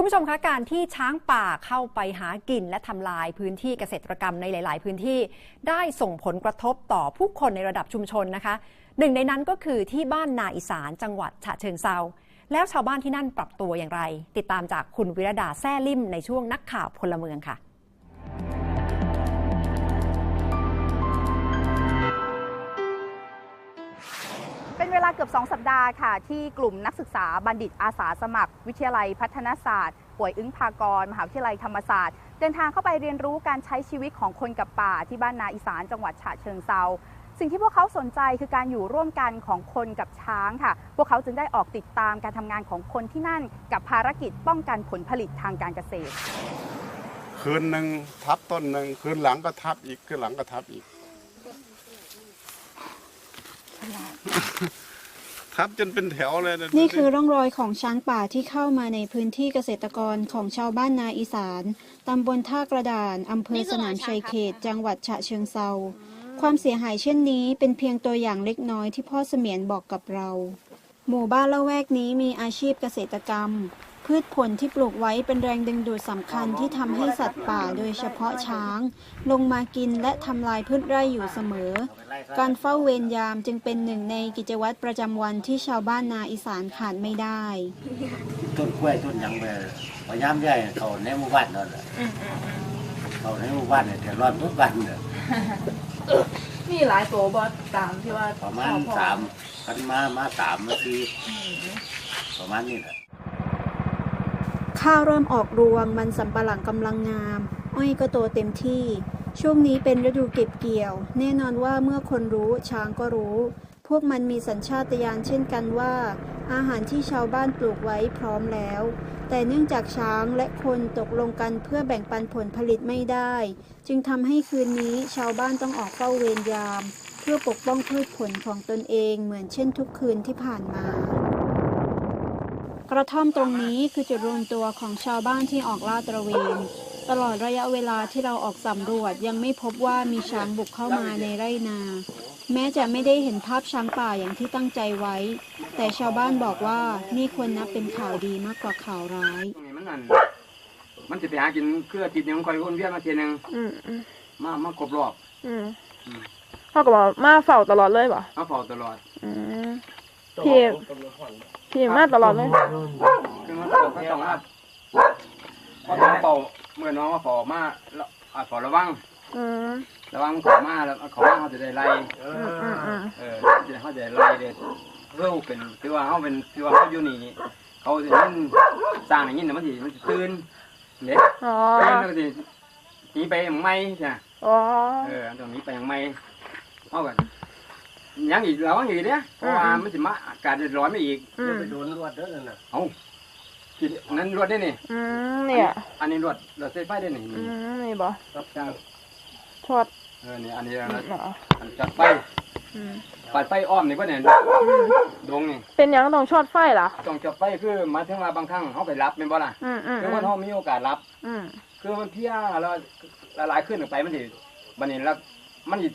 คุณผู้ชมคะการที่ช้างป่าเข้าไปหากินและทำลายพื้นที่เกษตรกรรมในหลาย ๆ พื้นที่ ได้ส่งผลกระทบต่อผู้คนในระดับชุมชนนะคะ หนึ่งในนั้นก็คือที่บ้านนาอีสานจังหวัดฉะเชิงเซาแล้วชาวบ้านที่นั่นปรับตัวอย่างไร ติดตามจากคุณวิรดาแซ่ลิมในช่วงนักข่าวพลเมืองค่ะ เป็นเวลาเกือบ 2 สัปดาห์ค่ะ ที่กลุ่มนักศึกษาบัณฑิตอาสาสมัคร วิทยาลัยพัฒนศาสตร์ ป่วยอึ้งพากร มหาวิทยาลัยธรรมศาสตร์ เดินทางเข้าไปเรียนรู้การใช้ชีวิตของคนกับป่าที่บ้านนาอีสานจังหวัดฉะเชิงเซาสิ่งที่พวกเขาสนใจคือการอยู่ร่วมกันของคนกับช้างค่ะ พวกเขาจึงได้ออกติดตามการทำงานของคนที่นั่น กับภารกิจป้องกันผลผลิตทางการเกษตร คืนหนึ่งทับต้นหนึ่งคืนหลังก็ทับอีกคืนหลังก็ทับอีก ทับจนเป็นแถวเลยะนี่คือร่องรอยของช้างป่าที่เข้ามาในพื้นที่เกษตรกรของชาวบ้านนาอีสาน ตำบลท่ากระดาน อำเภอสนามชัยเขต จังหวัดฉะเชิงเซา ความเสียหายเช่นนี้เป็นเพียงตัวอย่างเล็กน้อยที่พ่อเสมียนบอกกับเรา หมู่บ้านละแวกนี้มีอาชีพเกษตรกรรม พืชผลที่ปลูกไว้เป็นแรงดึงดูดสำคัญที่ทำให้สัตว์ป่าโดยเฉพาะช้าง ลงมากินและทำลายพืชไร่อยู่เสมอ การเฝ้าเวรยามจึงเป็นหนึ่งในกิจวัตรประจำวันที่ชาวบ้านนาอีสานขาดไม่ได้ ต้นกล้วยต้นหยังไปพยายามใหญ่เขาในหมู่บ้านนั่นแหละเขาในหมู่บ้านเนี่ยเดือดร้อนทุกวันเนี่ยมีหลายตัวบอสตามที่ว่าประมาณพ่อสามคันมามาสามมาสี่ประมาณนี้แหละ ข้าวเริ่มออกรวง มันสำปะหลังกำลังงาม อ้อยก็โตเต็มที่ ช่วงนี้เป็นฤดูเก็บเกี่ยว แน่นอนว่าเมื่อคนรู้ช้างก็รู้ พวกมันมีสัญชาตญาณเช่นกันว่า อาหารที่ชาวบ้านปลูกไว้พร้อมแล้ว แต่เนื่องจากช้างและคนตกลงกันเพื่อแบ่งปันผลผลิตไม่ได้ จึงทำให้คืนนี้ชาวบ้านต้องออกเฝ้าเวรยาม เพื่อปกป้องพืชผลของตนเองเหมือนเช่นทุกคืนที่ผ่านมา กระท่อมตรงนี้คือจุดรวมตัวของชาวบ้านที่ออกลาดตระเวน ตลอดระยะเวลาที่เราออกสำรวจยังไม่พบว่ามีช้างบุกเข้ามาในไร่นา แม้จะไม่ได้เห็นภาพช้างป่าอย่างที่ตั้งใจไว้ แต่ชาวบ้านบอกว่านี่ควรนับเป็นข่าวดีมากกว่าข่าวร้าย ตรงนี้มันนั่นมันจะไปหากินเครือติดหนึ่งคอยวนเวียนมาเทียหนึงอืมอืมมามาครบรอบอืมเขาก็บอกมาเฝ้าตลอดเลยป่ะมาเฝ้าตลอด อืมพี่ พี่มาตลอดเลยคือมันเฝ้าก็ต้องมาพอต้องเฝ้าเมื่อน้องมาเฝ้ามาแล้วอ่าเฝ้าระวังอืมระวังเขามาแล้วเขามาเขาจะได้ไล่อืมอืมอืมเออจะเขาจะได้ไล่เด็ดเร็วเป็นคือว่าเขาเป็นคือว่าเขาอยู่นี่เขาจะยินสร้างอย่างนี้นะมันสิมันจะตื่นเด็กอ๋อตื่นแล้วก็สิหนีไปอย่างไม่ใช่ไหมอ๋อเออตรงนี้ไปยังไม่เอากัน ยังอีกเราอย่างอีกเนี่ยเพราะว่ามันจะมาอากาศจะร้อนไม่อีกอืมไปโดนรวดเด้อนั่นน่ะเอากินอันนั้นรวดได้นี่อืมเนี่ย อันนี้รวดรวดเส้นไฟได้นี่อืมนี่บ่ครับจ้าทอดเออนี่อันนี้อือันมนั้นเนาะอันจัดไฟอืมปัดไฟอ้อมนี่ก็เนี่ยอืมดงนี่เป็นหยังต้องชอดไฟล่ะ ต้องจับไฟคือหมายถึงว่าบางครั้งเขาไปรับเป็นบ่ล่ะอืมอืมคือว่าเขามีโอกาสรับ อืม คือมันเพี้ยแล้วละลายขึ้นออกไปมันสิบันนี้แล้วมันสิ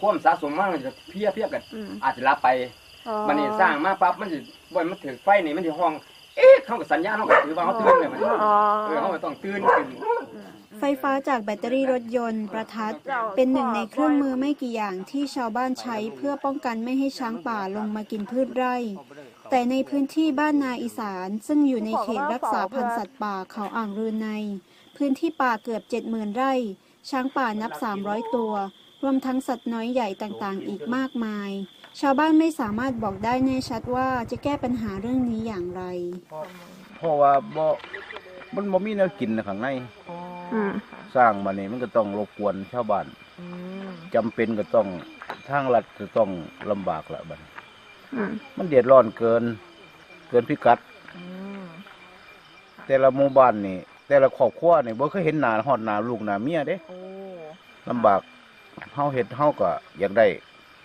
ความสะสมมากมันจะเพี้ยเพี้ยกัน อืมอาจจะรับไป อ๋อมันนี่สร้างมาปั๊บมันสิบ่อยมันถือไฟนี่มันสิห้อง เอ๊ะเขากับสัญญาณเขาก็ถือว่าเขาตื่นเลยมันอ๋อเออเขาก็ต้องตื่นขึ้น ไฟฟ้าจากแบตเตอรี่รถยนต์ประทัด เป็นหนึ่งในเครื่องมือไม่กี่อย่างที่ชาวบ้านใช้เพื่อป้องกันไม่ให้ช้างป่าลงมากินพืชไร่ แต่ในพื้นที่บ้านนาอีสานซึ่งอยู่ในเขตรักษาพันธุ์สัตว์ป่าเขาอ่างรืนใน พื้นที่ป่าเกือบ 70,000 ไร่ ช้างป่านับ 300 ตัว รวมทั้งสัตว์น้อยใหญ่ต่างๆ อีกมากมาย ชาวบ้านไม่สามารถบอกได้แน่ชัดว่าจะแก้ปัญหาเรื่องนี้อย่างไร เพราะว่าบ่มันบ่มีแนวกินนะข้างในอืมสร้างมานี่มันก็ต้องรบกวนชาวบ้านจำเป็นก็ต้องทางรัฐจะต้องลำบากละบัดอืมมันเดือดร้อนเกิน เกินพิกัดแต่ละหมู่บ้านนี่ แต่ละครอบครัวนี่บ่เคยเห็นหน้าฮอดหน้าลูกหน้าเมียเด้ลำบาก เฮาเฮ็ดเฮาก็อยากได้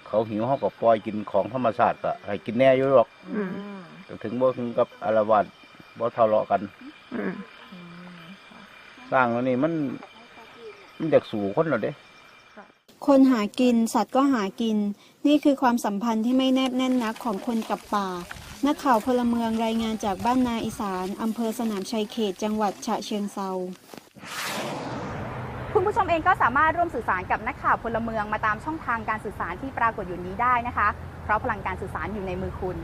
เขาหิวเฮาก็ปล่อยกินของธรรมชาติก็ให้กินแน่อยู่หรอกอืมแต่ถึงบ่ถึงกับอารวาสบ่ทะเลาะกัน อืมสร้างแล้วนี่มัน มันอยากสู่คนแล้วเด้คนหากินสัตว์ก็หากิน นี่คือความสัมพันธ์ที่ไม่แนบแน่นนักของคนกับป่า นักข่าวพลเมืองรายงานจากบ้านนาอีสานอำเภอสนามชัยเขตจังหวัดฉะเชิงเซา คุณผู้ชมเองก็สามารถร่วมสื่อสารกับนักข่าวพลเมืองมาตามช่องทางการสื่อสารที่ปรากฏอยู่นี้ได้นะคะ เพราะพลังการสื่อสารอยู่ในมือคุณ